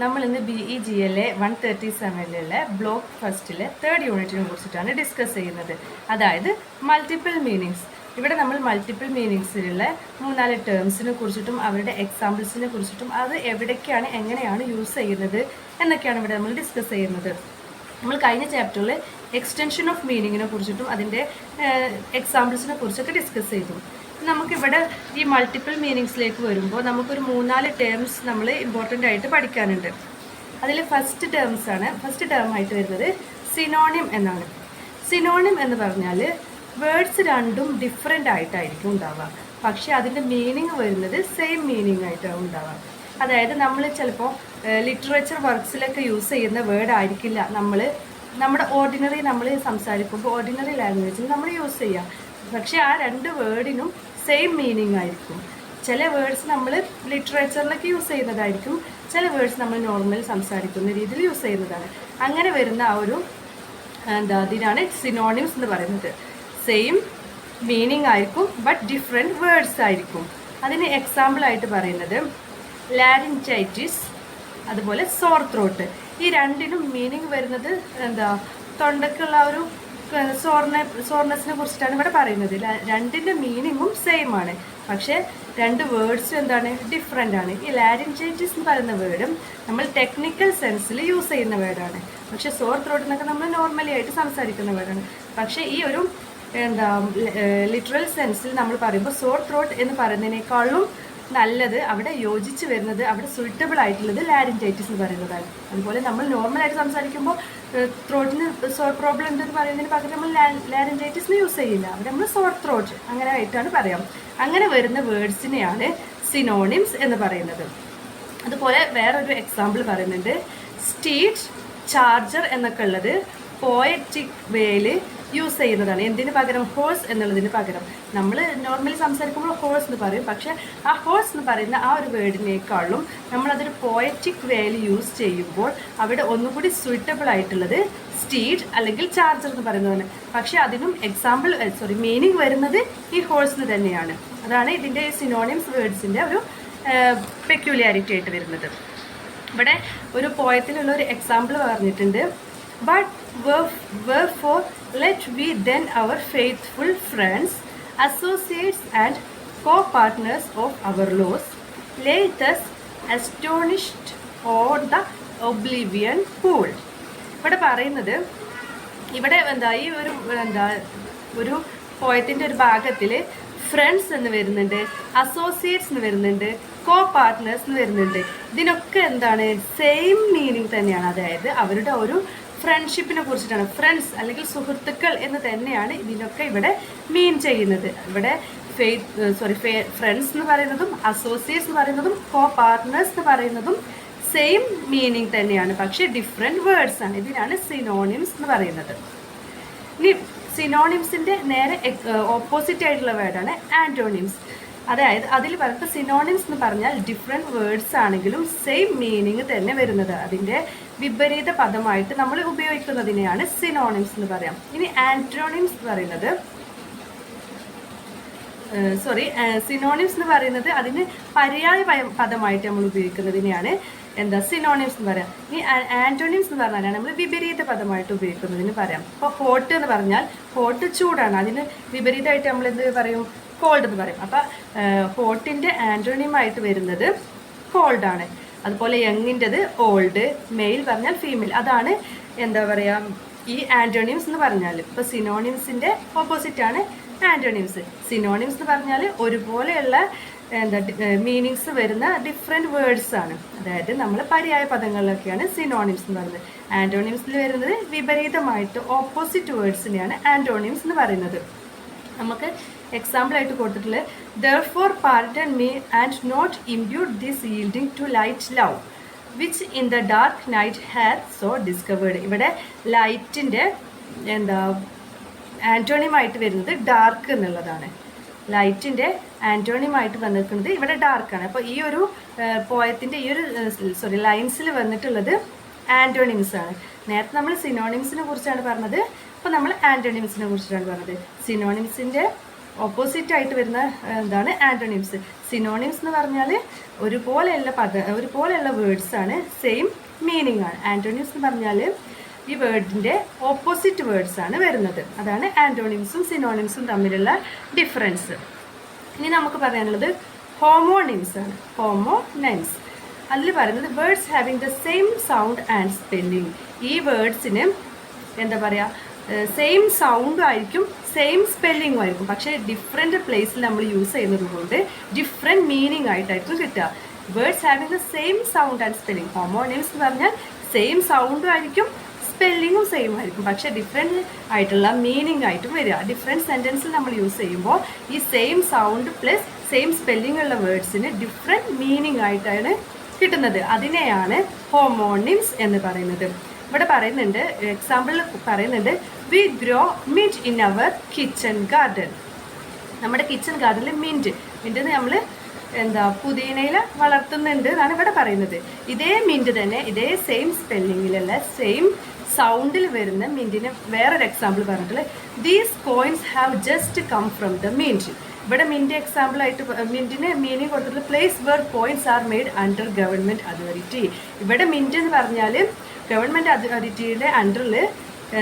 നമ്മൾ ഇന്ന് B E G L A one thirty സെവനിലുള്ള block ഫസ്റ്റിലെ തേർഡ് യൂണിറ്റിനെ കുറിച്ചിട്ടാണ് ഡിസ്കസ് ചെയ്യുന്നത്. അതായത് മൾട്ടിപ്പിൾ മീനിങ്സ് ഇവിടെ നമ്മൾ മൾട്ടിപ്പിൾ മീനിങ്സിലുള്ള മൂന്നാൽ ടേംസിനെ കുറിച്ചിട്ടും അവരുടെ എക്സാമ്പിൾസിനെ കുറിച്ചിട്ടും അത് എവിടേക്കാണ് എങ്ങനെയാണ് യൂസ് ചെയ്യുന്നത് എന്നൊക്കെയാണ് ഇവിടെ നമ്മൾ ഡിസ്കസ് ചെയ്യുന്നത്. നമ്മൾ കഴിഞ്ഞ ചാപ്റ്ററിൽ എക്സ്റ്റൻഷൻ ഓഫ് മീനിങ്ങിനെ കുറിച്ചിട്ടും അതിന്റെ എക്സാമ്പിൾസിനെ കുറിച്ചൊക്കെ ഡിസ്കസ് ചെയ്തു. നമുക്കിവിടെ ഈ മൾട്ടിപ്പിൾ മീനിങ്സിലേക്ക് വരുമ്പോൾ നമുക്കൊരു മൂന്നാൽ ടേംസ് നമ്മൾ ഇമ്പോർട്ടന്റ് ആയിട്ട് പഠിക്കാനുണ്ട്. അതിൽ ഫസ്റ്റ് ടേംസ് ആണ്. ഫസ്റ്റ് ടേം ആയിട്ട് വരുന്നത് സിനോണിം എന്നാണ്. സിനോണിം എന്ന് പറഞ്ഞാൽ വേർഡ്സ് രണ്ടും ഡിഫറെന്റ് ആയിട്ടായിരിക്കും ഉണ്ടാവുക. പക്ഷേ അതിന്റെ മീനിങ് വരുന്നത് സെയിം മീനിങ് ആയിട്ടാണ് ഉണ്ടാവുക. അതായത് നമ്മൾ ചിലപ്പോൾ ലിറ്ററേച്ചർ വർക്ക്സിലൊക്കെ യൂസ് ചെയ്യുന്ന വേർഡ് ആയിരിക്കില്ല. നമ്മൾ നമ്മുടെ ഓർഡിനറി നമ്മൾ സംസാരിക്കുമ്പോൾ ഓർഡിനറി ലാംഗ്വേജിൽ നമ്മൾ യൂസ് ചെയ്യുക പക്ഷേ ആ രണ്ട് വേർഡിനും സെയിം മീനിങ് ആയിരിക്കും. ചില വേർഡ്സ് നമ്മൾ ലിറ്ററേച്ചറിലൊക്കെ യൂസ് ചെയ്യുന്നതായിരിക്കും. ചില വേർഡ്സ് നമ്മൾ നോർമൽ സംസാരിക്കുന്ന രീതിയിൽ യൂസ് ചെയ്യുന്നതാണ്. അങ്ങനെ വരുന്ന ആ ഒരു എന്താ ഇതിനാണ് സിനോണിംസ് എന്ന് പറയുന്നത്. സെയിം മീനിങ് ആയിരിക്കും ബട്ട് ഡിഫറെന്റ് വേർഡ്സ് ആയിരിക്കും. അതിന് എക്സാമ്പിളായിട്ട് പറയുന്നത് ലാരിന്റൈറ്റിസ് അതുപോലെ സോർ ത്രോട്ട് ഈ രണ്ടിനും മീനിങ് വരുന്നത് എന്താ തൊണ്ടക്കുള്ള ആ ഒരു സോർന സോർനെസ്സിനെ കുറിച്ചിട്ടാണ് ഇവിടെ പറയുന്നത്. രണ്ടിന്റെ മീനിങ്ങും സെയിം ആണ്. പക്ഷേ രണ്ട് വേർഡ്സും എന്താണ്? ഡിഫറെന്റ് ആണ്. ഈ ലാരിഞ്ചൈറ്റിസ് എന്ന് പറയുന്ന വേർഡും നമ്മൾ ടെക്നിക്കൽ സെൻസിൽ യൂസ് ചെയ്യുന്ന വേർഡാണ് പക്ഷേ സോർ ത്രോട്ട് എന്നൊക്കെ നമ്മൾ നോർമലി ആയിട്ട് സംസാരിക്കുന്ന വേർഡാണ് പക്ഷേ ഈ ഒരു എന്താ ലിറ്ററൽ സെൻസിൽ നമ്മൾ പറയുമ്പോൾ സോർ ത്രോട്ട് എന്ന് പറയുന്നതിനേക്കാളും നല്ലത് അവിടെ യോജിച്ച് വരുന്നത് അവിടെ സുയിറ്റബിൾ ആയിട്ടുള്ളത് ലാരിന്റൈറ്റിസ് എന്ന് പറയുന്നതാണ്. അതുപോലെ നമ്മൾ നോർമലായിട്ട് സംസാരിക്കുമ്പോൾ ത്രോട്ടിന് സോർ പ്രോബ്ലം ഉണ്ടെന്ന് പറയുന്നതിന് പകരം നമ്മൾ ലാരിന്റൈറ്റിസിന് യൂസ് ചെയ്യില്ല. അവിടെ നമ്മൾ സോർ ത്രോട്ട് അങ്ങനെ ആയിട്ടാണ് പറയാം. അങ്ങനെ വരുന്ന വേർഡ്സിനെയാണ് സിനോണിംസ് എന്ന് പറയുന്നത്. അതുപോലെ വേറൊരു എക്സാമ്പിൾ പറയുന്നുണ്ട്. സ്റ്റീറ്റ് ചാർജർ എന്നൊക്കെ ഉള്ളത്. പോയറ്റിക് വേയിൽ യൂസ് ചെയ്യുന്നതാണ്. എന്തിന് പകരം ഹോഴ്സ് എന്നുള്ളതിന് പകരം. നമ്മൾ നോർമലി സംസാരിക്കുമ്പോൾ ഹോഴ്സ് എന്ന് പറയും. പക്ഷേ ആ ഹോഴ്സ് എന്ന് പറയുന്ന ആ ഒരു വേർഡിനേക്കാളും നമ്മളതൊരു പോയറ്റിക് വേൽ യൂസ് ചെയ്യുമ്പോൾ അവിടെ ഒന്നുകൂടി സൂറ്റബിൾ ആയിട്ടുള്ളത് സ്റ്റീഡ് അല്ലെങ്കിൽ ചാർജർ എന്ന് പറയുന്നതാണ്. പക്ഷേ അതിനും എക്സാമ്പിൾ സോറി മീനിങ് വരുന്നത് ഈ ഹോഴ്സിന് തന്നെയാണ്. അതാണ് ഇതിന്റെ സിനോണിംസ് വേർഡ്സിന്റെ ഒരു പെക്യുലാരിറ്റി ആയിട്ട് വരുന്നത്. ഇവിടെ ഒരു പോയത്തിലുള്ള ഒരു എക്സാമ്പിൾ പറഞ്ഞിട്ടുണ്ട്. But wherefore let then our faithful friends, associates, and co partners of our laws. Lay thus astonished on the oblivion pool ഇവിടെ പറയുന്നത് ഇവിടെ എന്താ ഈ ഒരു എന്താ ഒരു പോയത്തിന്റെ ഒരു ഭാഗത്തിൽ ഫ്രണ്ട്സ് എന്ന് വരുന്നുണ്ട് അസോസിയേറ്റ്സ് എന്ന് വരുന്നുണ്ട് കോ പാർട്ട്നേഴ്സ് എന്ന് വരുന്നുണ്ട്. ഇതിനൊക്കെ എന്താണ് സെയിം മീനിങ് തന്നെയാണ്. അതായത് അവരുടെ ഒരു ഫ്രണ്ട്ഷിപ്പിനെ കുറിച്ചിട്ടാണ്. ഫ്രണ്ട്സ് അല്ലെങ്കിൽ സുഹൃത്തുക്കൾ എന്ന് തന്നെയാണ് ഇതിനൊക്കെ ഇവിടെ മീൻ ചെയ്യുന്നത്. ഇവിടെ ഫെയ്ത്ത് സോറി ഫേ ഫ്രണ്ട്സ് എന്ന് പറയുന്നതും അസോസിയേറ്റ്സ് എന്ന് പറയുന്നതും കോ പാർട്ട്നേഴ്സ് എന്ന് പറയുന്നതും സെയിം മീനിങ് തന്നെയാണ്. പക്ഷേ ഡിഫറെന്റ് വേർഡ്സ് ആണ്. ഇതിനാണ് സിനോണിംസ് എന്ന് പറയുന്നത്. ഇനി സിനോണിംസിന്റെ നേരെ ഓപ്പോസിറ്റ് ആയിട്ടുള്ള വേർഡാണ് ആന്റോണിംസ് അതായത് അതിൽ പറയുന്നത് സിനോണിംസ് എന്ന് പറഞ്ഞാൽ ഡിഫറെന്റ് വേർഡ്സ് ആണെങ്കിലും സെയിം മീനിങ് തന്നെ വരുന്നത്. അതിന്റെ വിപരീത പദമായിട്ട് നമ്മൾ ഉപയോഗിക്കുന്നതിനെയാണ് സിനോണിംസ് എന്ന് പറയാം. ഇനി ആന്റോണിംസ് എന്ന് പറയുന്നത് സോറി സിനോണിംസ് എന്ന് പറയുന്നത് അതിന് പര്യായ പദമായിട്ട് നമ്മൾ ഉപയോഗിക്കുന്നതിനെയാണ് എന്താ സിനോണിംസ് എന്ന് പറയാം. ഈ ആന്റോണിംസ് എന്ന് പറഞ്ഞാൽ നമ്മൾ വിപരീത പദമായിട്ട് ഉപയോഗിക്കുന്നതിന് പറയാം. അപ്പോൾ ഹോട്ട് എന്ന് പറഞ്ഞാൽ ഹോട്ട് ചൂടാണ്. അതിന് വിപരീതമായിട്ട് നമ്മൾ എന്ത് പറയും? കോൾഡ് എന്ന് പറയും. അപ്പം ഹോട്ടിന്റെ ആന്റോണിയമായിട്ട് വരുന്നത് കോൾഡാണ് അതുപോലെ യങ്ങിന്റെത് ഓൾഡ് മെയിൽ പറഞ്ഞാൽ ഫീമെയിൽ അതാണ് എന്താ പറയുക ഈ ആന്റോണിയംസ് എന്ന് പറഞ്ഞാൽ ഇപ്പോൾ സിനോണിംസിന്റെ ഓപ്പോസിറ്റാണ് ആന്റോണിംസ് സിനോണിംസ് എന്ന് പറഞ്ഞാൽ ഒരുപോലെയുള്ള എന്താ മീനിങ്സ് വരുന്ന ഡിഫറെന്റ് വേർഡ്സ് ആണ്. അതായത് നമ്മൾ പര്യായ പദങ്ങളിലൊക്കെയാണ് സിനോണിംസ് എന്ന് പറയുന്നത്. ആന്റോണിംസിൽ വരുന്നത് വിപരീതമായിട്ട് ഓപ്പോസിറ്റ് വേർഡ്സിനെയാണ് ആന്റോണിംസ് എന്ന് പറയുന്നത്. നമുക്ക് എക്സാമ്പിൾ ആയിട്ട് കൊടുത്തിട്ടുള്ളത് therefore pardon me and not impute this yielding to light love which in the dark night hath so discovered ഇവിടെ ലൈറ്റിന്റെ എന്താ ആന്റോണിയമായിട്ട് വരുന്നത് ഡാർക്ക് എന്നുള്ളതാണ്. ലൈറ്റിന്റെ ആന്റോണിയമായിട്ട് വന്നിരിക്കുന്നത് ഇവിടെ ഡാർക്കാണ് അപ്പോൾ ഈ ഒരു പോയത്തിന്റെ ഈ ഒരു സോറി ലൈൻസിൽ വന്നിട്ടുള്ളത് ആന്റോണിംസ് ആണ്. നേരത്തെ നമ്മൾ സിനോണിംസിനെ കുറിച്ചാണ് പറഞ്ഞത്. അപ്പോൾ നമ്മൾ ആന്റോണിംസിനെ കുറിച്ചിട്ടാണ് പറഞ്ഞത്. സിനോണിംസിന്റെ ഓപ്പോസിറ്റ് ആയിട്ട് വരുന്ന എന്താണ് ആന്റോണിംസ് സിനോണിംസ് എന്ന് പറഞ്ഞാൽ ഒരുപോലെയുള്ള പദ ഒരുപോലെയുള്ള വേർഡ്സ് ആണ്. സെയിം മീനിങ് ആണ്. ആന്റോണിംസ് എന്ന് പറഞ്ഞാൽ ഈ വേർഡിന്റെ ഓപ്പോസിറ്റ് വേർഡ്സ് ആണ് വരുന്നത്. അതാണ് ആന്റോണിംസും സിനോണിംസും തമ്മിലുള്ള ഡിഫറൻസ് ഇനി നമുക്ക് പറയാനുള്ളത് ഹോമോണിംസ് ആണ്. ഹോമോനൈംസ് അതിൽ പറയുന്നത് words having the same sound and spelling ഈ വേർഡ്സിന് എന്താ പറയുക സെയിം സൗണ്ടും ആയിരിക്കും സെയിം സ്പെല്ലിങ്ങും ആയിരിക്കും. പക്ഷേ ഡിഫറെന്റ് പ്ലേസിൽ നമ്മൾ യൂസ് ചെയ്യുന്നത് കൊണ്ട് ഡിഫറെന്റ് മീനിങ് ആയിട്ടായിരിക്കും കിട്ടുക. Words having the same sound and spelling homonyms എന്ന് പറഞ്ഞാൽ സെയിം സൗണ്ടും ആയിരിക്കും സ്പെല്ലിങ്ങും സെയിം ആയിരിക്കും. പക്ഷേ ഡിഫറെന്റ് ആയിട്ടുള്ള മീനിങ് ആയിട്ടും വരിക. ഡിഫറെന്റ് സെന്റൻസിൽ നമ്മൾ യൂസ് ചെയ്യുമ്പോൾ ഈ same sound plus same spelling ഉള്ള വേർഡ്സിന് ഡിഫറെന്റ് മീനിങ് ആയിട്ടാണ് കിട്ടുന്നത്. അതിനെയാണ് ഹോമോണിംസ് എന്ന് പറയുന്നത്. ഇവിടെ പറയുന്നുണ്ട് എക്സാമ്പിൾ പറയുന്നുണ്ട് we grow mint in our kitchen garden നമ്മുടെ കിച്ചൺ ഗാർഡനിൽ മിന്റ് മിന്റ് നമ്മൾ എന്താ പുതിയനയിൽ വളർത്തുന്നുണ്ട് എന്നാണ് ഇവിടെ പറയുന്നത്. ഇതേ മിന്റ് തന്നെ ഇതേ സെയിം സ്പെല്ലിങ്ങിലുള്ള സെയിം സൗണ്ടിൽ വരുന്ന മിന്റിന് വേറൊരു എക്സാമ്പിൾ പറഞ്ഞിട്ടുള്ളത്. These coins have just come from the mint ഇവിടെ മിന്റ് എക്സാമ്പിൾ ആയിട്ട് മിന്റിന് മീനിങ് കൊടുത്തിട്ടുള്ള place where coins are made under government authority ഇവിടെ മിന്റ് എന്ന് പറഞ്ഞാൽ ഗവൺമെന്റ് അതോറിറ്റിയുടെ അണ്ടറിൽ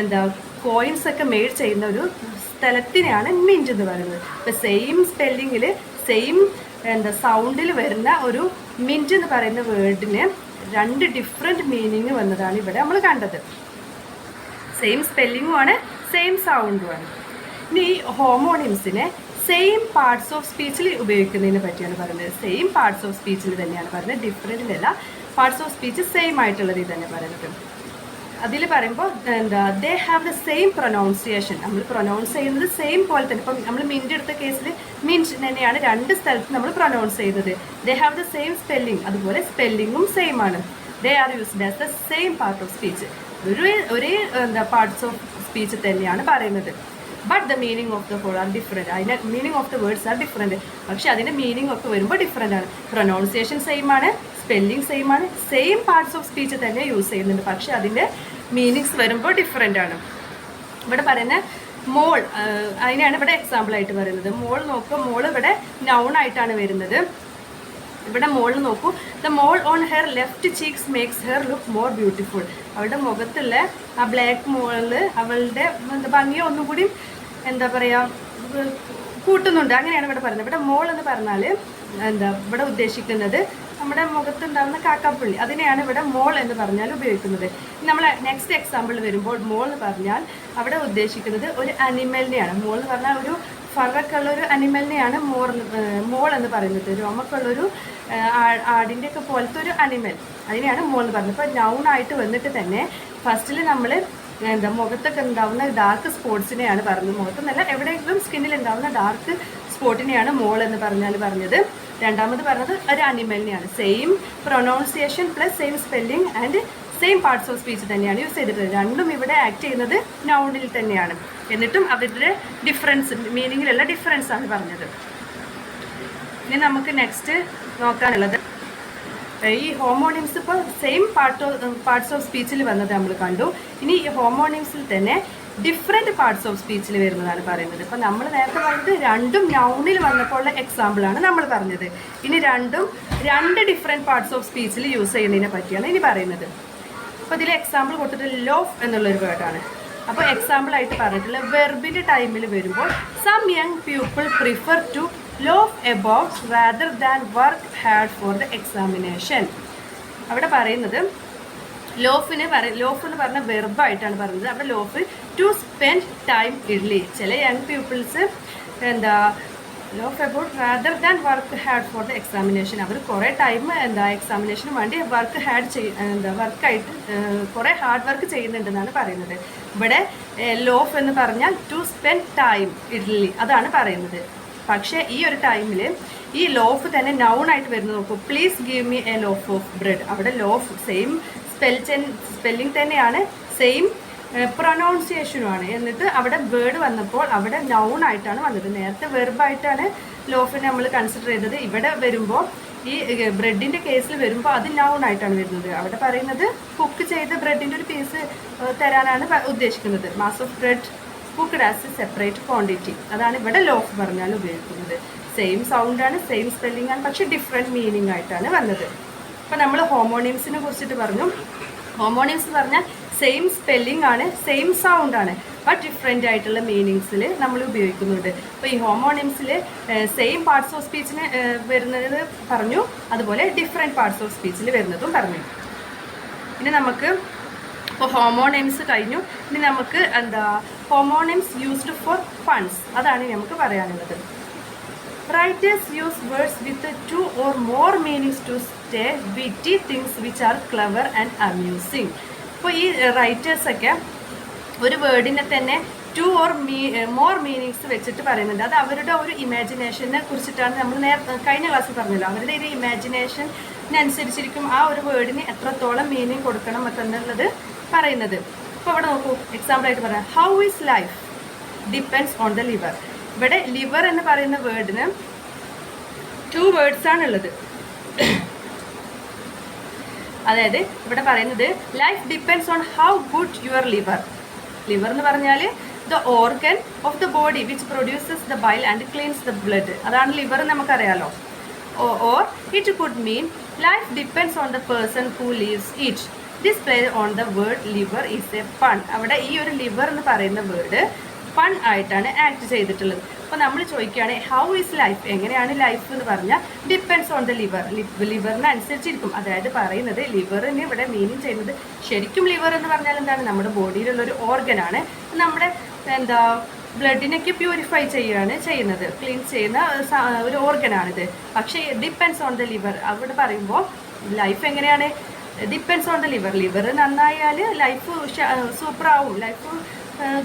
എന്താ കോയിൻസ് ഒക്കെ മെയ്ഡ് ചെയ്യുന്ന ഒരു സ്ഥലത്തിനെയാണ് മിന്റ് എന്ന് പറയുന്നത്. ഇപ്പം സെയിം സ്പെല്ലിങ്ങിൽ സെയിം എന്താ സൗണ്ടിൽ വരുന്ന ഒരു മിന്റ് എന്ന് പറയുന്ന വേർഡിന് രണ്ട് ഡിഫറെന്റ് മീനിങ് വന്നതാണ് ഇവിടെ നമ്മൾ കണ്ടത്. സെയിം സ്പെല്ലിങ്ങും ആണ് സെയിം സൗണ്ടും ആണ്. ഇനി ഈ ഹോമോണിംസിനെ സെയിം പാർട്സ് ഓഫ് സ്പീച്ചിൽ ഉപയോഗിക്കുന്നതിനെ പറ്റിയാണ് പറയുന്നത്. സെയിം പാർട്സ് ഓഫ് സ്പീച്ചിൽ തന്നെയാണ് പറയുന്നത്. ഡിഫറെന്റിലല്ല പാർട്സ് ഓഫ് സ്പീച്ച് സെയിം ആയിട്ടുള്ളത് രീതി തന്നെ പറയുന്നത്. അതിൽ പറയുമ്പോൾ എന്താ they have the same pronunciation നമ്മൾ പ്രൊനൗൺസ് ചെയ്യുന്നത് സെയിം പോലെ തന്നെ. ഇപ്പം നമ്മൾ മിന്റ് എടുത്ത കേസിൽ മിന്റ് തന്നെയാണ് രണ്ട് സ്ഥലത്ത് നമ്മൾ പ്രൊനൗൺസ് ചെയ്യുന്നത് they have the same spelling അതുപോലെ സ്പെല്ലിങ്ങും സെയിം ആണ്. They are used as the same part of speech ഒരു ഒരേ എന്താ പാർട്സ് ഓഫ് സ്പീച്ച് തന്നെയാണ് പറയുന്നത്. But the meaning of the whole are different അതിന്റെ meaning of the words are different പക്ഷേ അതിന്റെ മീനിങ് ഒക്കെ വരുമ്പോൾ ഡിഫറെന്റ് ആണ്. പ്രൊനൗൺസിയേഷൻ സെയിം ആണ് സ്പെല്ലിംഗ് സെയിം ആണ് സെയിം പാർട്സ് ഓഫ് സ്പീച്ച് തന്നെ യൂസ് ചെയ്യുന്നുണ്ട്. പക്ഷേ അതിന്റെ മീനിങ്സ് വരുമ്പോൾ ഡിഫറെന്റ് ആണ്. ഇവിടെ പറയുന്ന മോൾ അതിനാണ് ഇവിടെ എക്സാമ്പിൾ ആയിട്ട് പറയുന്നത്. മോൾ നോക്കുക. മോൾ ഇവിടെ നൗൺ ആയിട്ടാണ് വരുന്നത്. ഇവിടെ മോളിൽ നോക്കൂ. The mole on her left cheeks makes her look more beautiful അവളുടെ മുഖത്തുള്ള ആ ബ്ലാക്ക് മോളിൽ അവളുടെ എന്താ ഭംഗിയെ ഒന്നും കൂടി എന്താ പറയുക കൂട്ടുന്നുണ്ട്. അങ്ങനെയാണ് ഇവിടെ പറയുന്നത്. ഇവിടെ മോൾ എന്ന് പറഞ്ഞാൽ എന്താ ഇവിടെ ഉദ്ദേശിക്കുന്നത് നമ്മുടെ മുഖത്തുണ്ടാകുന്ന കാക്കാപ്പുള്ളി. അതിനെയാണ് ഇവിടെ മോൾ എന്ന് പറഞ്ഞാൽ ഉപയോഗിക്കുന്നത്. നമ്മൾ നെക്സ്റ്റ് എക്സാമ്പിൾ വരുമ്പോൾ മോൾ എന്ന് പറഞ്ഞാൽ അവിടെ ഉദ്ദേശിക്കുന്നത് ഒരു അനിമലിനെയാണ് മോൾ എന്ന് പറഞ്ഞാൽ ഒരു ഫറൊക്കെയുള്ള ഒരു അനിമലിനെയാണ് മോർ മോൾ എന്ന് പറയുന്നത്. രോമക്കുള്ളൊരു ആടിന്റെ ഒക്കെ പോലത്തെ ഒരു അനിമൽ. അതിനെയാണ് മോൾ എന്ന് പറയുന്നത്. ഇപ്പോൾ നൗണായിട്ട് വന്നിട്ട് തന്നെ ഫസ്റ്റിൽ നമ്മൾ എന്താ മുഖത്തൊക്കെ ഉണ്ടാവുന്ന ഡാർക്ക് സ്പോട്സിനെയാണ് പറഞ്ഞത്. മുഖത്തൊന്നല്ല എവിടെയെങ്കിലും സ്കിന്നിൽ ഉണ്ടാവുന്ന ഡാർക്ക് സ്പോട്ടിനെയാണ് മോൾ എന്ന് പറഞ്ഞാൽ പറഞ്ഞത്. രണ്ടാമത് പറഞ്ഞത് ഒരു അനിമലിനെയാണ്. Same pronunciation plus same spelling and same parts of speech തന്നെയാണ് യൂസ് ചെയ്തിട്ടുള്ളത്. രണ്ടും ഇവിടെ ആക്ട് ചെയ്യുന്നത് നൗണിൽ തന്നെയാണ്. എന്നിട്ടും അവരുടെ ഡിഫറൻസ് മീനിങ്ങിലുള്ള ഡിഫറൻസ് ആണ് പറഞ്ഞത്. ഇനി നമുക്ക് നെക്സ്റ്റ് നോക്കാനുള്ളത്. ഈ ഹോമോണിംസ് ഇപ്പോൾ സെയിം പാർട്ട് പാർട്സ് ഓഫ് സ്പീച്ചിൽ വന്നത് നമ്മൾ കണ്ടു. ഇനി ഈ ഹോമോണിംസിൽ തന്നെ ഡിഫറെന്റ് പാർട്സ് ഓഫ് സ്പീച്ചിൽ വരുന്നതാണ് പറയുന്നത്. ഇപ്പം നമ്മൾ നേരത്തെ പറഞ്ഞത് രണ്ടും നൗണിൽ വന്നപ്പോൾ ഉള്ള എക്സാമ്പിളാണ് നമ്മൾ പറഞ്ഞത്. ഇനി രണ്ടും രണ്ട് ഡിഫറെന്റ് പാർട്സ് ഓഫ് സ്പീച്ചിൽ യൂസ് ചെയ്യുന്നതിനെ പറ്റിയാണ് ഇനി പറയുന്നത്. അപ്പോൾ ഇതിൽ എക്സാമ്പിൾ കൊടുത്തിട്ട് ലോഫ് എന്നുള്ളൊരു വേർഡാണ്. അപ്പോൾ എക്സാമ്പിൾ ആയിട്ട് പറഞ്ഞിട്ടുള്ള വെർബിന്റെ ടൈമിൽ വരുമ്പോൾ some young people prefer to loaf about rather than work hard for the examination അവിടെ പറയുന്നത് ലോഫിന് പറ ലോഫ് എന്ന് പറഞ്ഞ വെർബായിട്ടാണ് പറയുന്നത് അവിടെ loaf to spend time idly ചില യങ് പീപ്പിൾസ് എന്താ loaf about rather than work hard for the examination അവർ കുറേ ടൈം എന്താ എക്സാമിനേഷന് വേണ്ടി വർക്ക് ഹാഡ് ചെയ് എന്താ വർക്കായിട്ട് കുറേ ഹാർഡ് വർക്ക് ചെയ്യുന്നുണ്ടെന്നാണ് പറയുന്നത്. ഇവിടെ ലോഫ് എന്ന് പറഞ്ഞാൽ ടു സ്പെൻഡ് ടൈം ഇഡ്ലി അതാണ് പറയുന്നത്. പക്ഷേ ഈ ഒരു ടൈമിൽ ഈ ലോഫ് തന്നെ നൗൺ ആയിട്ട് വരുന്നത് നോക്കൂ. Please give me a loaf of bread അവിടെ ലോഫ് സെയിം സ്പെൽ സ്പെല്ലിംഗ് തന്നെയാണ് സെയിം പ്രൊനൗൺസിയേഷനുമാണ് എന്നിട്ട് അവിടെ വേർഡ് വന്നപ്പോൾ അവിടെ നൗൺ ആയിട്ടാണ് വന്നത്. നേരത്തെ വെർബായിട്ടാണ് ലോഫിനെ നമ്മൾ കൺസിഡർ ചെയ്തത്. ഇവിടെ വരുമ്പോൾ ഈ ബ്രെഡിന്റെ കേസിൽ വരുമ്പോൾ അത് നൗൺ ആയിട്ടാണ് വരുന്നത്. അവിടെ പറയുന്നത് കുക്ക് ചെയ്ത ബ്രെഡിന്റെ ഒരു പീസ് തരാനാണ് ഉദ്ദേശിക്കുന്നത്. Mass of bread cooked as a separate quantity അതാണ് ഇവിടെ ലോഫ് പറഞ്ഞാൽ ഉപയോഗിക്കുന്നത്. സെയിം സൗണ്ടാണ് സെയിം സ്പെല്ലിംഗ് ആണ് പക്ഷേ ഡിഫറെന്റ് മീനിങ് ആയിട്ടാണ് വന്നത്. അപ്പോൾ നമ്മൾ ഹോമോണിയംസിനെ കുറിച്ചിട്ട് പറഞ്ഞു. ഹോമോണിയംസ് പറഞ്ഞാൽ സെയിം സ്പെല്ലിംഗ് ആണ് സെയിം സൗണ്ട് ആണ് ബട്ട് ഡിഫറെന്റ് ആയിട്ടുള്ള മീനിങ്സിൽ നമ്മൾ ഉപയോഗിക്കുന്നുണ്ട്. അപ്പോൾ ഈ ഹോമോണിംസിൽ സെയിം പാർട്സ് ഓഫ് സ്പീച്ചിന് വരുന്നത് പറഞ്ഞു അതുപോലെ ഡിഫറെന്റ് പാർട്സ് ഓഫ് സ്പീച്ചിൽ വരുന്നതും പറഞ്ഞു. പിന്നെ നമുക്ക് ഇപ്പോൾ ഹോമോണിംസ് കഴിഞ്ഞു. ഇനി നമുക്ക് എന്താ ഹോമോണിംസ് യൂസ്ഡ് ഫോർ ഫൺസ് അതാണ് നമുക്ക് പറയാനുള്ളത്. Writers use words with two or more meanings to stay witty things which are clever and amusing ഇപ്പോൾ ഈ റൈറ്റേഴ്സൊക്കെ ഒരു വേർഡിനെ തന്നെ two or me more meanings വെച്ചിട്ട് പറയുന്നുണ്ട്. അത് അവരുടെ ഒരു ഇമാജിനേഷനെ കുറിച്ചിട്ടാണ് നമ്മൾ നേർ കഴിഞ്ഞ ക്ലാസ്സിൽ പറഞ്ഞല്ലോ. അവരുടെ ഒരു ഇമാജിനേഷനനുസരിച്ചിരിക്കും ആ ഒരു വേർഡിന് എത്രത്തോളം മീനിങ് കൊടുക്കണം എന്നുള്ളത് പറയുന്നത്. ഇപ്പോൾ ഇവിടെ നോക്കൂ എക്സാമ്പിൾ ആയിട്ട് പറയാം. How is life depends on the liver ഇവിടെ ലിവർ എന്ന് പറയുന്ന വേർഡിന് ടു വേർഡ്സ് ആണുള്ളത്. അതായത് ഇവിടെ പറയുന്നത് life depends on how good your liver liver എന്ന് പറഞ്ഞാൽ the organ of the body which produces the bile and cleans the blood അതാണ് ലിവർ നമുക്കറിയാലോ. Or it could mean life depends on the person who lives it this play on the word liver is a pun അവിടെ ഈ ഒരു liver എന്ന് പറയുന്ന word പൺ ആയിട്ടാണ് act ചെയ്തിട്ടുള്ളത്. അപ്പോൾ നമ്മൾ ചോദിക്കുകയാണ് ഹൗ ഈസ് ലൈഫ് എങ്ങനെയാണ് ലൈഫ് എന്ന് പറഞ്ഞാൽ ഡിപ്പെൻഡ്സ് ഓൺ ദ ലിവർ ലിവറിന് അനുസരിച്ചിരിക്കും. അതായത് പറയുന്നത് ലിവറിന് ഇവിടെ മീനിങ് ചെയ്യുന്നത് ശരിക്കും ലിവർ എന്ന് പറഞ്ഞാൽ എന്താണ്? നമ്മുടെ ബോഡിയിലുള്ള ഒരു ഓർഗനാണ് നമ്മുടെ എന്താ ബ്ലഡിനൊക്കെ പ്യൂരിഫൈ ചെയ്യുകയാണ് ചെയ്യുന്നത്. ക്ലീൻ ചെയ്യുന്ന ഒരു ഓർഗനാണിത് പക്ഷേ ഡിപ്പെൻഡ്സ് ഓൺ ദ ലിവർ അവിടെ പറയുമ്പോൾ ലൈഫ് എങ്ങനെയാണ്? Depends on the liver liver നന്നായാൽ ലൈഫ് സൂപ്പറാവും ലൈഫ്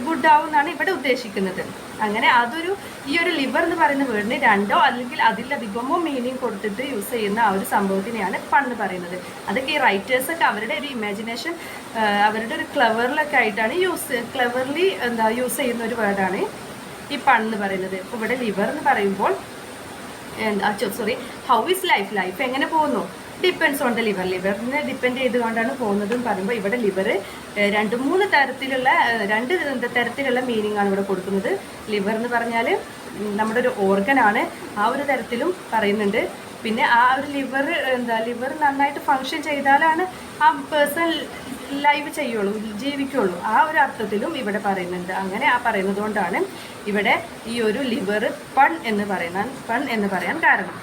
ഗുഡ് ആവും എന്നാണ് ഇവിടെ ഉദ്ദേശിക്കുന്നത്. അങ്ങനെ അതൊരു ഈ ഒരു ലിവർ എന്ന് പറയുന്ന വേർഡിന് രണ്ടോ അല്ലെങ്കിൽ അതിലധികമോ മീനിങ് കൊടുത്തിട്ട് യൂസ് ചെയ്യുന്ന ആ ഒരു സംഭവത്തിനെയാണ് പണ്ണ് പറയുന്നത്. അതൊക്കെ ഈ റൈറ്റേഴ്സൊക്കെ അവരുടെ ഒരു ഇമാജിനേഷൻ അവരുടെ ഒരു ക്ലവറിലൊക്കെ ആയിട്ടാണ് യൂസ് ക്ലവർലി എന്താ യൂസ് ചെയ്യുന്ന ഒരു വേർഡാണ് ഈ പണ്ണ് പറയുന്നത്. ഇപ്പോൾ ഇവിടെ ലിവർ എന്ന് പറയുമ്പോൾ എന്താ sorry how is life life എങ്ങനെ പോകുന്നു? ഡിപ്പെൻസ് ഓൺ ദ ലിവർ ലിവറിനെ ഡിപ്പെൻഡ് ചെയ്തുകൊണ്ടാണ് പോകുന്നത് എന്ന് പറയുമ്പോൾ ഇവിടെ ലിവർ രണ്ട് മൂന്ന് തരത്തിലുള്ള രണ്ട് തരത്തിലുള്ള മീനിങ് ആണ് ഇവിടെ കൊടുക്കുന്നത്. ലിവർ എന്ന് പറഞ്ഞാൽ നമ്മുടെ ഒരു ഓർഗനാണ് ആ ഒരു തരത്തിലും പറയുന്നുണ്ട്. പിന്നെ ആ ഒരു ലിവർ എന്താ ലിവർ നന്നായിട്ട് ഫങ്ഷൻ ചെയ്താലാണ് ആ പേഴ്സൺ ലൈവ് ചെയ്യുള്ളൂ ജീവിക്കുള്ളൂ. ആ ഒരു അർത്ഥത്തിലും ഇവിടെ പറയുന്നുണ്ട്. അങ്ങനെ ആ പറയുന്നത് കൊണ്ടാണ് ഇവിടെ ഈ ഒരു ലിവർ പൺ എന്ന് പറയുന്ന പൺ എന്ന് പറയാൻ കാരണം.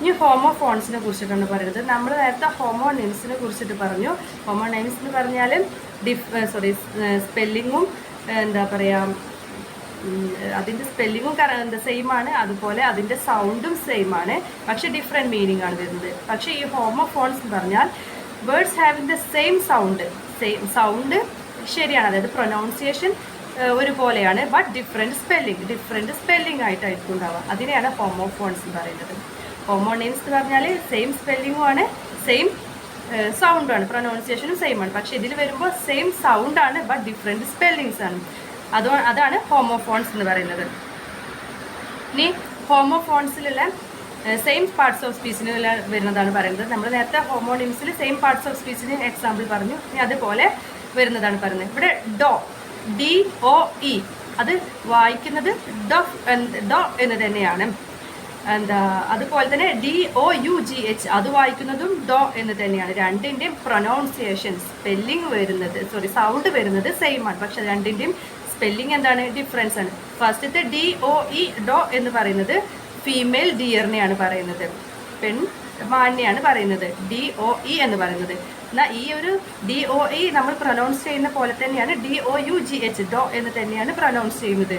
ഇനി ഹോമോഫോൺസിനെ കുറിച്ചിട്ടാണ് പറയുന്നത്. നമ്മൾ നേരത്തെ ഹോമോ നെയിംസിനെ കുറിച്ചിട്ട് പറഞ്ഞു. ഹോമോ നെയിംസ് എന്ന് പറഞ്ഞാൽ ഡിഫ് സോറി സ്പെല്ലിങ്ങും എന്താ പറയുക അതിന്റെ സ്പെല്ലിങ്ങും എന്താ സെയിം ആണ് അതുപോലെ അതിന്റെ സൗണ്ടും സെയിം ആണ് പക്ഷേ ഡിഫറെന്റ് മീനിങ് ആണ് വരുന്നത്. പക്ഷേ ഈ ഹോമോഫോൺസ് എന്ന് പറഞ്ഞാൽ words having the same sound same sound ശരിയാണ്. അതായത് പ്രൊനൗൺസിയേഷൻ ഒരുപോലെയാണ് but different spelling different spelling ആയിട്ടായിരിക്കും ഉണ്ടാവുക. അതിനെയാണ് ഹോമോഫോൺസ് എന്ന് പറയുന്നത്. ഹോമോനെയിംസ് എന്ന് പറഞ്ഞാൽ സെയിം സ്പെല്ലിങ്ങും ആണ് സെയിം സൗണ്ടും ആണ് പ്രൊനൗൺസിയേഷനും സെയിം ആണ്. പക്ഷേ ഇതിൽ വരുമ്പോൾ സെയിം സൗണ്ട് ആണ് ബട്ട് ഡിഫറെന്റ് സ്പെല്ലിങ്സ് ആണ്. അതോ അതാണ് ഹോമോഫോൺസ് എന്ന് പറയുന്നത്. ഇനി ഹോമോഫോൺസിലുള്ള സെയിം പാർട്സ് ഓഫ് സ്പീച്ചിന് വരുന്നതാണ് പറയുന്നത്. നമ്മൾ നേരത്തെ ഹോമോണിംസിൽ സെയിം പാർട്സ് ഓഫ് സ്പീച്ചിന് എക്സാമ്പിൾ പറഞ്ഞു. ഇനി അതുപോലെ വരുന്നതാണ് പറയുന്നത്. ഇവിടെ ഡോ ഡി ഒ ഇ അത് വായിക്കുന്നത് ഡോ ഡോ എന്ന് തന്നെയാണ്. എന്താ അതുപോലെ തന്നെ D O U G H അത് വായിക്കുന്നതും ഡോ എന്ന് തന്നെയാണ്. രണ്ടിന്റെയും പ്രൊനൗൺസിയേഷൻ സ്പെല്ലിംഗ് വരുന്നത് സോറി സൗണ്ട് വരുന്നത് സെയിം ആണ്. പക്ഷെ രണ്ടിന്റെയും സ്പെല്ലിംഗ് എന്താണ്? ഡിഫറൻസ് ആണ്. ഫസ്റ്റത്തെ ഡി ഒ ഇ ഡോ എന്ന് പറയുന്നത് ഫീമെയിൽ ഡിയറിനെയാണ് പറയുന്നത്. പെൺ മാനിനെയാണ് പറയുന്നത്. ഡി ഒ ഇ എന്ന് പറയുന്നത്. എന്നാൽ ഈ ഒരു ഡി ഒ ഇ നമ്മൾ പ്രൊനൗൺസ് ചെയ്യുന്ന പോലെ തന്നെയാണ് D O U G H dough എന്ന് തന്നെയാണ് പ്രൊനൗൺസ് ചെയ്യുന്നത്.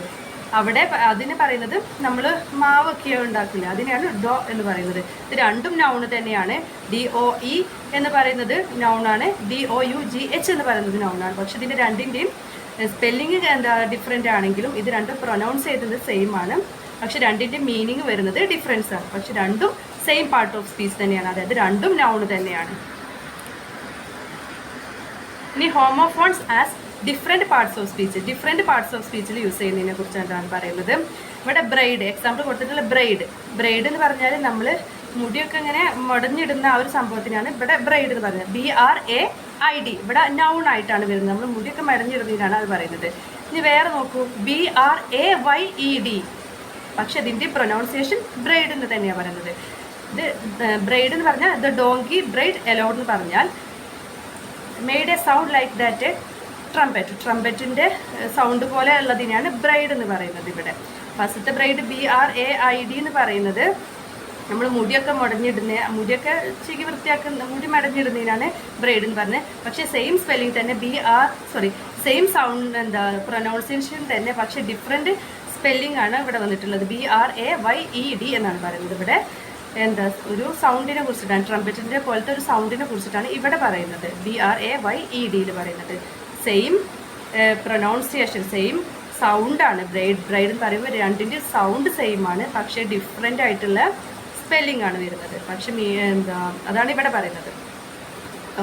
അവിടെ അതിന് പറയുന്നത് നമ്മൾ മാവൊക്കെ ഉണ്ടാക്കില്ല? അതിനെയാണ് ഡോ എന്ന് പറയുന്നത്. ഇത് രണ്ടും നൗണ് തന്നെയാണ്. ഡി ഒ ഇ എന്ന് പറയുന്നത് നൗണാണ് D O U G H എന്ന് പറയുന്നത് നൗണാണ് പക്ഷെ ഇതിന്റെ രണ്ടിന്റെയും സ്പെല്ലിങ് എന്താ ഡിഫറെന്റ് ആണെങ്കിലും ഇത് രണ്ടും പ്രൊനൗൺസ് ചെയ്തത് സെയിം ആണ്. പക്ഷെ രണ്ടിന്റെ മീനിങ് വരുന്നത് ഡിഫറൻസ് ആണ്. പക്ഷെ രണ്ടും സെയിം പാർട്ട് ഓഫ് സ്പീച്ച് തന്നെയാണ്. അതായത് രണ്ടും നൗണ് തന്നെയാണ്. ഇനി homophones as different parts of speech different parts of സ്പീച്ചിൽ use ചെയ്യുന്നതിനെ കുറിച്ചാണ് പറയുന്നത്. ഇവിടെ ബ്രൈഡ് എക്സാമ്പിൾ കൊടുത്തിട്ടുള്ള ബ്രൈഡ് ബ്രൈഡ് എന്ന് പറഞ്ഞാൽ നമ്മൾ മുടിയൊക്കെ ഇങ്ങനെ മുടഞ്ഞിടുന്ന ആ ഒരു സംഭവത്തിനാണ് ഇവിടെ ബ്രൈഡ് എന്ന് പറയുന്നത് B R A I D ഇവിടെ നൗൺ ആയിട്ടാണ് വരുന്നത്. നമ്മൾ മുടിയൊക്കെ മരഞ്ഞിടുന്നതിനാണ് അത് പറയുന്നത്. ഇനി വേറെ നോക്കൂ. B R A Y E D പക്ഷെ ഇതിന്റെ പ്രൊനൗൺസിയേഷൻ ബ്രൈഡ് എന്ന് തന്നെയാണ് പറയുന്നത്. ഇത് ബ്രൈഡ് എന്ന് പറഞ്ഞാൽ ദ ഡോങ്കി ബ്രൈഡ് എലോഡ് എന്ന് പറഞ്ഞാൽ made a sound like that trumpet ട്രംപറ്റിന്റെ sound പോലെ ഉള്ളതിനെയാണ് ബ്രൈഡ് എന്ന് പറയുന്നത് ഇവിടെ. ഫസ്റ്റത്തെ bride B R A I D എന്ന് പറയുന്നത്. നമ്മൾ മുടിയൊക്കെ മുടഞ്ഞിടുന്ന മുടിയൊക്കെ ചികി വൃത്തിയാക്കുന്ന മുടി മടഞ്ഞിടുന്നതിനാണ് ബ്രൈഡ് എന്ന് പറഞ്ഞത്. പക്ഷേ സെയിം സ്പെല്ലിംഗ് തന്നെ B R sorry same sound എന്താ പ്രൊനൗൺസിയേഷൻ തന്നെ പക്ഷേ ഡിഫറെന്റ് സ്പെല്ലിംഗ് ആണ് ഇവിടെ വന്നിട്ടുള്ളത്. B R A Y E D എന്നാണ് പറയുന്നത് ഇവിടെ. എന്താ ഒരു സൗണ്ടിനെ കുറിച്ചിട്ടാണ് ട്രംപറ്റിന്റെ പോലത്തെ ഒരു സൗണ്ടിനെ കുറിച്ചിട്ടാണ് ഇവിടെ പറയുന്നത്. B R A Y E ഡിയിൽ പറയുന്നത്. സെയിം പ്രൊനൗൺസിയേഷൻ സെയിം സൗണ്ടാണ് ബ്രൈഡ് ബ്രൈഡ് എന്ന് പറയുമ്പോൾ രണ്ടിന്റെ സൗണ്ട് സെയിം ആണ് പക്ഷേ ഡിഫറെന്റ് ആയിട്ടുള്ള സ്പെല്ലിംഗ് ആണ് വരുന്നത്. പക്ഷേ മീ എന്താ അതാണ് ഇവിടെ പറയുന്നത്.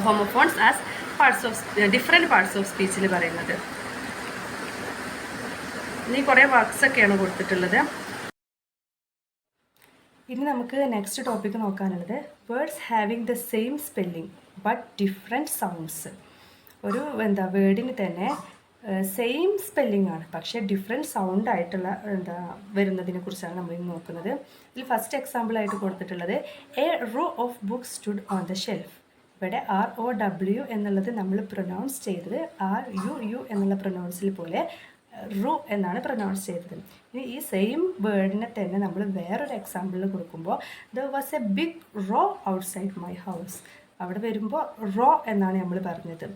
Homophones as parts of different parts of സ്പീച്ചിൽ പറയുന്നത്. ഇനി കുറേ വർക്ക്സ് ഒക്കെയാണ് കൊടുത്തിട്ടുള്ളത്. ഇനി നമുക്ക് next topic നോക്കാനുള്ളത്. Words having the same spelling but different sounds ഒരു എന്താ വേർഡിന് തന്നെ സെയിം സ്പെല്ലിംഗ് ആണ്. പക്ഷേ ഡിഫറെന്റ് സൗണ്ട് ആയിട്ടുള്ള എന്താ വരുന്നതിനെ കുറിച്ചാണ് നമ്മൾ ഇന്ന് നോക്കുന്നത്. ഇതിൽ ഫസ്റ്റ് എക്സാമ്പിൾ ആയിട്ട് കൊടുത്തിട്ടുള്ളത് a row of books stood on the shelf ഇവിടെ ആർ ഒ ഡബ്ല്യു എന്നുള്ളത് നമ്മൾ പ്രൊനൗൺസ് ചെയ്തത് ആർ യു യു എന്നുള്ള പ്രൊനൗൺസിൽ പോലെ റു എന്നാണ് പ്രൊനൗൺസ് ചെയ്തത്. ഇനി ഈ സെയിം വേർഡിനെ തന്നെ നമ്മൾ വേറൊരു എക്സാമ്പിളിൽ കൊടുക്കുമ്പോൾ there was a big row outside my house അവിടെ വരുമ്പോൾ റോ എന്നാണ് നമ്മൾ പറഞ്ഞത്.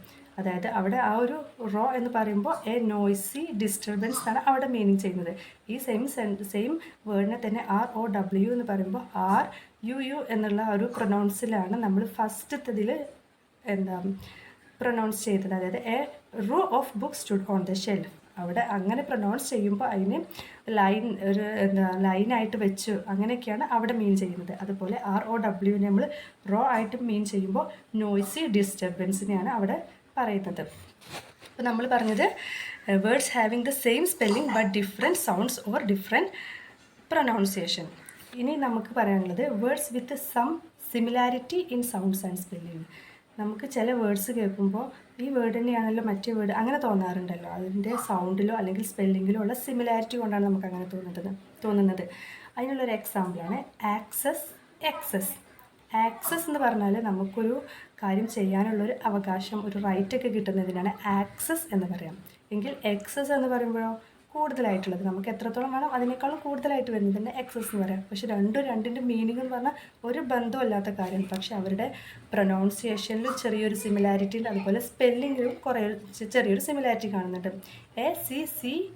അതായത് അവിടെ ആ ഒരു റോ എന്ന് പറയുമ്പോൾ എ നോയ്സി ഡിസ്റ്റർബൻസ് ആണ് അവിടെ മീനിങ് ചെയ്യുന്നത്. ഈ സെയിം സെയിം വേർഡിനെ തന്നെ ആർ ഒ ഡബ്ല്യു എന്ന് പറയുമ്പോൾ ആർ യു യു എന്നുള്ള ഒരു പ്രൊനൗൺസിലാണ് നമ്മൾ ഫസ്റ്റത്തതിൽ എന്താ പ്രൊനൗൺസ് ചെയ്തത്. അതായത് a row of book stood on the shelf അവിടെ അങ്ങനെ പ്രൊനൗൺസ് ചെയ്യുമ്പോൾ അതിന് ലൈൻ ഒരു എന്താ ലൈനായിട്ട് വെച്ച്. അങ്ങനെയൊക്കെയാണ് അവിടെ മീൻ ചെയ്യുന്നത്. അതുപോലെ ആർ ഒ ഡബ്ല്യുവിനെ നമ്മൾ റോ ആയിട്ട് മീൻ ചെയ്യുമ്പോൾ നോയ്സി ഡിസ്റ്റർബൻസിനെയാണ് അവിടെ പറയുന്നത്. അപ്പോൾ നമ്മൾ പറഞ്ഞത് words having the same spelling but different sounds or different pronunciation ഇനി നമുക്ക് പറയാനുള്ളത് words with some similarity in sounds and spelling നമുക്ക് ചില വേർഡ്സ് കേൾക്കുമ്പോൾ ഈ വേർഡ് തന്നെയാണല്ലോ മറ്റേ വേർഡ് അങ്ങനെ തോന്നാറുണ്ടല്ലോ. അതിന്റെ സൗണ്ടിലോ അല്ലെങ്കിൽ സ്പെല്ലിങ്ങിലോ ഉള്ള സിമിലാരിറ്റി കൊണ്ടാണ് നമുക്ക് അങ്ങനെ തോന്നുന്നത് തോന്നുന്നത്. അതിനുള്ളൊരു എക്സാമ്പിളാണ് ആക്സസ് എക്സസ് ആക്സസ് എന്ന് പറഞ്ഞാൽ നമുക്കൊരു കാര്യം ചെയ്യാനുള്ളൊരു അവകാശം ഒരു റൈറ്റ് ഒക്കെ കിട്ടുന്നതിനാണ് ആക്സസ് എന്ന് പറയാം. എങ്കിൽ എക്സസ് എന്ന് പറയുമ്പോഴോ കൂടുതലായിട്ടുള്ളത്. നമുക്ക് എത്രത്തോളം വേണം അതിനേക്കാളും കൂടുതലായിട്ട് വരുന്നത് തന്നെ എക്സസ് എന്ന് പറയാം. പക്ഷെ രണ്ടും രണ്ടിന്റെ മീനിങ് എന്ന് പറഞ്ഞാൽ ഒരു ബന്ധമില്ലാത്ത കാര്യം. പക്ഷെ അവരുടെ പ്രൊനൗൺസിയേഷനിലും ചെറിയൊരു സിമിലാരിറ്റി ഉണ്ട് അതുപോലെ സ്പെല്ലിങ്ങിലും കുറേ ചെറിയൊരു സിമിലാരിറ്റി കാണുന്നുണ്ട്. A C C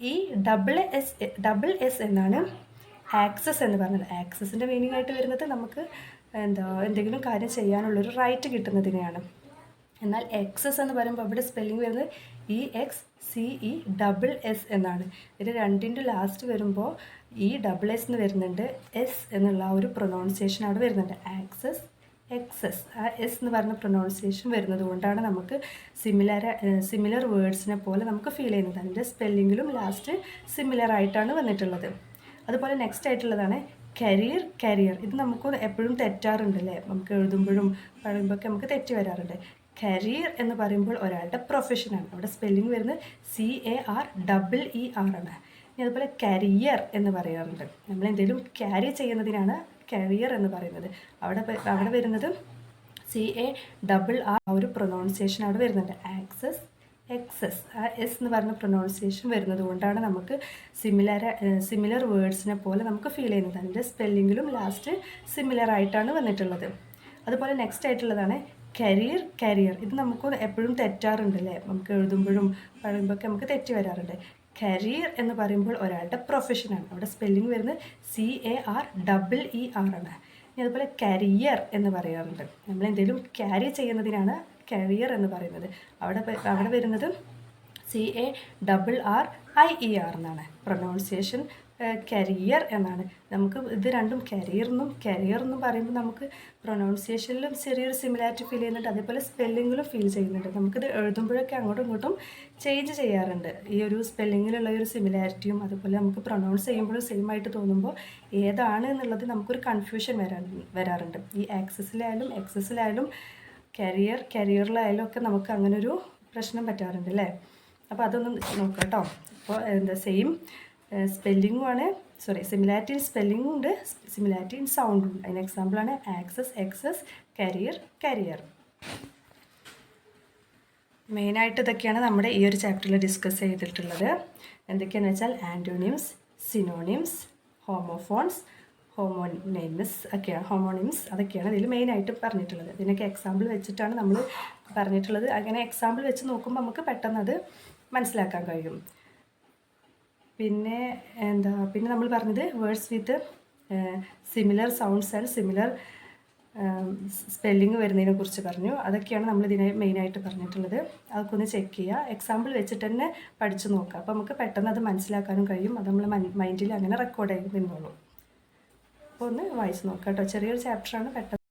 E double S double S എന്നാണ് ആക്സസ് എന്ന് പറഞ്ഞത്. ആക്സസിന്റെ മീനിങ് ആയിട്ട് വരുന്നത് നമുക്ക് എന്താ എന്തെങ്കിലും കാര്യം ചെയ്യാനുള്ളൊരു റൈറ്റ് കിട്ടുന്നതിനെയാണ് എന്നാൽ എക്സസ് എന്ന് പറയുമ്പോൾ അവിടെ സ്പെല്ലിംഗ് വരുന്നത് E X C E double S എന്നാണ്. ഇത് രണ്ടിന്റെ ലാസ്റ്റ് വരുമ്പോൾ ഇ ഡബിൾ എസ് എന്ന് വരുന്നുണ്ട്. എസ് എന്നുള്ള ആ ഒരു പ്രൊനൗൺസിയേഷൻ അവിടെ വരുന്നുണ്ട്. ആക്സസ് എക്സസ് ആ എസ് എന്ന് പറഞ്ഞ പ്രൊനൗൺസിയേഷൻ വരുന്നത് കൊണ്ടാണ് നമുക്ക് സിമിലർ സിമിലർ വേർഡ്സിനെ പോലെ നമുക്ക് ഫീൽ ചെയ്യുന്നത്. അതിന്റെ സ്പെല്ലിങ്ങിലും ലാസ്റ്റ് സിമിലർ ആയിട്ടാണ് വന്നിട്ടുള്ളത്. അതുപോലെ നെക്സ്റ്റ് ആയിട്ടുള്ളതാണ് കരിയർ കരിയർ ഇത് നമുക്ക് എപ്പോഴും തെറ്റാറുണ്ടല്ലേ? നമുക്ക് എഴുതുമ്പോഴും പറയുമ്പോഴൊക്കെ നമുക്ക് തെറ്റി വരാറുണ്ട്. കരിയർ എന്ന് പറയുമ്പോൾ ഒരാളുടെ പ്രൊഫഷനാണ് അവിടെ സ്പെല്ലിംഗ് വരുന്നത് C A R double E R ആണ്. ഇനി അതുപോലെ കരിയർ എന്ന് പറയാറുണ്ട്. നമ്മൾ എന്തെങ്കിലും ക്യാരി ചെയ്യുന്നതിനാണ് കരിയർ എന്ന് പറയുന്നത്. അവിടെ അവിടെ വരുന്നത് സി എ ഡബിൾ ആർ ആ ഒരു പ്രൊനൗൺസിയേഷൻ അവിടെ വരുന്നുണ്ട്. ആക്സസ് എക്സസ് ആ എസ് എന്ന് പറഞ്ഞ പ്രൊനൗൺസിയേഷൻ വരുന്നത് കൊണ്ടാണ് നമുക്ക് സിമിലർ സിമിലർ വേർഡ്സിനെ പോലെ നമുക്ക് ഫീൽ ചെയ്യുന്നത്. അതിന്റെ സ്പെല്ലിങ്ങിലും ലാസ്റ്റ് സിമിലർ ആയിട്ടാണ് വന്നിട്ടുള്ളത്. അതുപോലെ നെക്സ്റ്റ് ആയിട്ടുള്ളതാണ് കരിയർ കരിയർ ഇത് നമുക്ക് എപ്പോഴും തെറ്റാറുണ്ട് അല്ലേ? നമുക്ക് എഴുതുമ്പോഴും പറയുമ്പോഴൊക്കെ നമുക്ക് തെറ്റി വരാറുണ്ട്. കരിയർ എന്ന് പറയുമ്പോൾ ഒരാളുടെ പ്രൊഫഷനാണ് അവിടെ സ്പെല്ലിംഗ് വരുന്നത് C A R double E R ആണ്. ഇനി അതുപോലെ കരിയർ എന്ന് പറയാറുണ്ട്. നമ്മൾ എന്തെങ്കിലും ക്യാരി ചെയ്യുന്നതിനാണ് കരിയർ എന്ന് പറയുന്നത്. അവിടെ അവിടെ വരുന്നത് C A double R I E R എന്നാണ്. പ്രൊനൗൺസിയേഷൻ കരിയർ എന്നാണ്. നമുക്ക് ഇത് രണ്ടും കരിയർ എന്നും കരിയർ എന്നും പറയുമ്പോൾ നമുക്ക് പ്രൊനൗൺസിയേഷനിലും ചെറിയൊരു സിമിലാരിറ്റി ഫീൽ ചെയ്യുന്നുണ്ട്. അതേപോലെ സ്പെല്ലിങ്ങിലും ഫീൽ ചെയ്യുന്നുണ്ട്. നമുക്കിത് എഴുതുമ്പോഴൊക്കെ അങ്ങോട്ടും ഇങ്ങോട്ടും ചേഞ്ച് ചെയ്യാറുണ്ട്. ഈ ഒരു സ്പെല്ലിങ്ങിലുള്ള ഒരു സിമിലാരിറ്റിയും അതുപോലെ നമുക്ക് പ്രൊനൗൺസ് ചെയ്യുമ്പോഴും സെയിം ആയിട്ട് തോന്നുമ്പോൾ ഏതാണ് എന്നുള്ളത് നമുക്കൊരു കൺഫ്യൂഷൻ വരാൻ വരാറുണ്ട്. ഈ ആക്സസിലായാലും എക്സസിലായാലും കരിയർ കരിയറിലായാലും ഒക്കെ നമുക്ക് അങ്ങനെ ഒരു പ്രശ്നം പറ്റാറുണ്ട് അല്ലേ? അപ്പോൾ അതൊന്നും നോക്കാം കേട്ടോ. അപ്പോൾ എന്താ സെയിം സ്പെല്ലിങ്ങും ആണ്. സോറി സിമിലാരിറ്റി ഇൻ സ്പെല്ലിങ്ങും ഉണ്ട്. സിമിലാരിറ്റി ഇൻ സൗണ്ടും ഉണ്ട്. അതിന് എക്സാമ്പിളാണ് ആക്സസ് എക്സസ് കരിയർ കരിയർ മെയിനായിട്ട് ഇതൊക്കെയാണ് നമ്മുടെ ഈ ഒരു ചാപ്റ്ററിൽ ഡിസ്കസ് ചെയ്തിട്ടുള്ളത്. എന്തൊക്കെയാണെന്ന് വെച്ചാൽ ആന്റോണിയംസ് സിനോണിയംസ് ഹോമോഫോൺസ് ഹോമോനെയിംസ് ഒക്കെയാണ്. ഹോമോണിംസ് അതൊക്കെയാണ് ഇതിൽ മെയിനായിട്ട് പറഞ്ഞിട്ടുള്ളത്. ഇതിനൊക്കെ എക്സാമ്പിൾ വെച്ചിട്ടാണ് നമ്മൾ പറഞ്ഞിട്ടുള്ളത്. അങ്ങനെ എക്സാമ്പിൾ വെച്ച് നോക്കുമ്പോൾ നമുക്ക് പെട്ടെന്ന് അത് മനസ്സിലാക്കാൻ കഴിയും. പിന്നെ എന്താ പിന്നെ നമ്മൾ പറഞ്ഞത് words with similar sounds and similar spelling വരുന്നതിനെ കുറിച്ച് പറഞ്ഞു. അതൊക്കെയാണ് നമ്മൾ ഇതിനെ മെയിനായിട്ട് പറഞ്ഞിട്ടുള്ളത്. അതൊക്കെ ഒന്ന് ചെക്ക് ചെയ്യുക എക്സാമ്പിൾ വെച്ചിട്ട് തന്നെ പഠിച്ചു നോക്കുക അപ്പോൾ നമുക്ക് പെട്ടെന്ന് അത് മനസ്സിലാക്കാനും കഴിയും. അത് നമ്മൾ മൈൻഡിൽ അങ്ങനെ റെക്കോർഡ് ചെയ്ത് നിന്നോളൂ. ഒന്ന് വായിച്ച് നോക്കാം കേട്ടോ. ചെറിയൊരു ചാപ്റ്ററാണ് പെട്ടെന്ന്